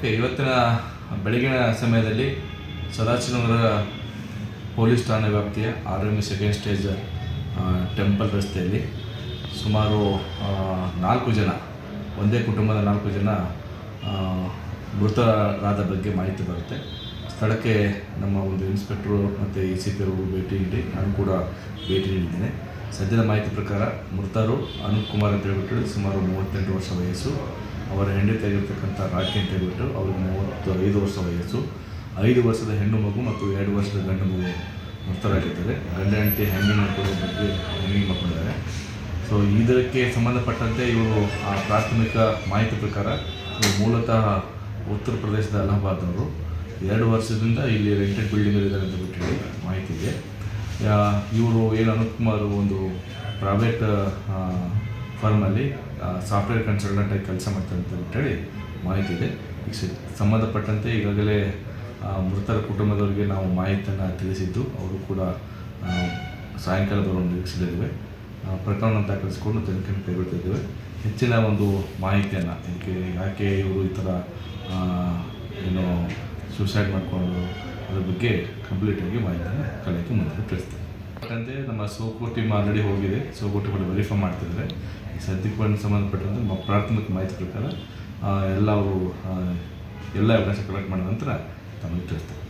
Okay, ಇವತ್ತಿನ ಬೆಳಗಿನ ಸಮಯದಲ್ಲಿ ಸದಾಶಿವನಗರ ಪೊಲೀಸ್ ಠಾಣೆ ವ್ಯಾಪ್ತಿಯ R M second stage temple ರಸ್ತೆಯಲ್ಲಿ ಸುಮಾರು ನಾಲ್ಕು ಜನ, ಒಂದೇ ಕುಟುಂಬದ ನಾಲ್ಕು ಜನ ಮೃತರಾದ ಬಗ್ಗೆ ಮಾಹಿತಿ ಬರುತ್ತೆ. ಸ್ಥಳಕ್ಕೆ ನಮ್ಮ ಒಂದು ಇನ್ಸ್ಪೆಕ್ಟ್ರು ಮತ್ತು ಇ ಸಿ ಪಿ ಭೇಟಿ ನೀಡಿ, ನಾನು ಕೂಡ ಭೇಟಿ ನೀಡಿದ್ದೇನೆ. ಸದ್ಯದ ಮಾಹಿತಿ ಪ್ರಕಾರ ಮೃತರು ಅನೂಪ್ ಕುಮಾರ್ ಅಂತ ಹೇಳ್ಬಿಟ್ಟು ಸುಮಾರು ಮೂವತ್ತೆಂಟು ವರ್ಷ ವಯಸ್ಸು. ಅವರ ಹೆಂಡತಿ ಆಗಿರ್ತಕ್ಕಂಥ ರಾಖಿ ಅಂತ ಹೇಳ್ಬಿಟ್ಟು ಅವ್ರಿಗೆ ಮೂವತ್ತು, ಐದು ವರ್ಷ ವಯಸ್ಸು, ಐದು ವರ್ಷದ ಹೆಣ್ಣು ಮಗು ಮತ್ತು ಎರಡು ವರ್ಷದ ಗಂಡು ಮಗು ಮೃತರಾಗಿದ್ದಾರೆ ಗಂಡ ಹೆಂಡತಿ ಹ್ಯಾಂಗಿಂಗ್ ಮಾಡ್ಕೊಳ್ಳೋ ಬಗ್ಗೆ ಹ್ಯಾಂಗಿಂಗ್ ಮಾಡ್ಕೊಂಡಿದ್ದಾರೆ ಸೊ ಇದಕ್ಕೆ ಸಂಬಂಧಪಟ್ಟಂತೆ ಇವರು ಆ ಪ್ರಾಥಮಿಕ ಮಾಹಿತಿ ಪ್ರಕಾರ ಇವರು ಮೂಲತಃ ಉತ್ತರ ಪ್ರದೇಶದ ಅಲಹಾಬಾದ್ನವರು. ಎರಡು ವರ್ಷದಿಂದ ಇಲ್ಲಿ ರೆಂಟೆಡ್ ಬಿಲ್ಡಿಂಗ್ ಇದ್ದಾರೆ ಅಂತ ಬಿಟ್ಟು ಹೇಳಿ ಮಾಹಿತಿ ಇದೆ. ಇವರು ಏನು ಅನೂಪ್ ಒಂದು ಪ್ರೈವೇಟ್ ಫರ್ಮಲ್ಲಿ ಸಾಫ್ಟ್ವೇರ್ ಕನ್ಸಲ್ಟೆಂಟ್ ಆಗಿ ಕೆಲಸ ಮಾಡ್ತಾರೆ ಅಂತ ಹೇಳಿ ಮಾಹಿತಿ ಇದೆ. ಈಗ ಸಂಬಂಧಪಟ್ಟಂತೆ ಈಗಾಗಲೇ ಮೃತರ ಕುಟುಂಬದವರಿಗೆ ನಾವು ಮಾಹಿತಿಯನ್ನು ತಿಳಿಸಿದ್ದು, ಅವರು ಕೂಡ ಸಾಯಂಕಾಲ ಬರುವ ನಿರೀಕ್ಷೆಯಲ್ಲಿವೆ ಪ್ರಕರಣ ದಾಖಲಿಸಿಕೊಂಡು ತನಿಖೆಯನ್ನು ಕೈಗೊಳ್ತಿದ್ದೇವೆ. ಹೆಚ್ಚಿನ ಒಂದು ಮಾಹಿತಿಯನ್ನು, ಇದಕ್ಕೆ ಯಾಕೆ ಇವರು ಈ ಥರ ಏನು ಸೂಸೈಡ್ ಮಾಡಿಕೊಂಡು ಅದ್ರ ಬಗ್ಗೆ ಕಂಪ್ಲೀಟಾಗಿ ಮಾಹಿತಿಯನ್ನು ಕಲಿಯೋಕ್ಕೆ ಮುಂದೆ ತಿಳಿಸ್ತೀವಿ ಯಾಕಂದರೆ ನಮ್ಮ ಸೋಕೋ ಟೀಮ್ ಆಲ್ರೆಡಿ ಹೋಗಿದೆ. ಸೋಕೋ ಟೀಮ್ ವೆರಿಫೈ ಮಾಡ್ತಿದ್ದಾರೆ. ಈ ಸದ್ಯಕ್ಕೆ ಸಂಬಂಧಪಟ್ಟಂತೆ ನಮ್ಮ ಪ್ರಾಥಮಿಕ ಮಾಹಿತಿ ಪ್ರಕಾರ ಎಲ್ಲ ಅವರು ಎಲ್ಲ ಎವಿಡೆನ್ಸ್ ಕಲೆಕ್ಟ್ ಮಾಡಿದ ನಂತರ ತಮಗೆ ತಿಳಿಸ್ತಾರೆ.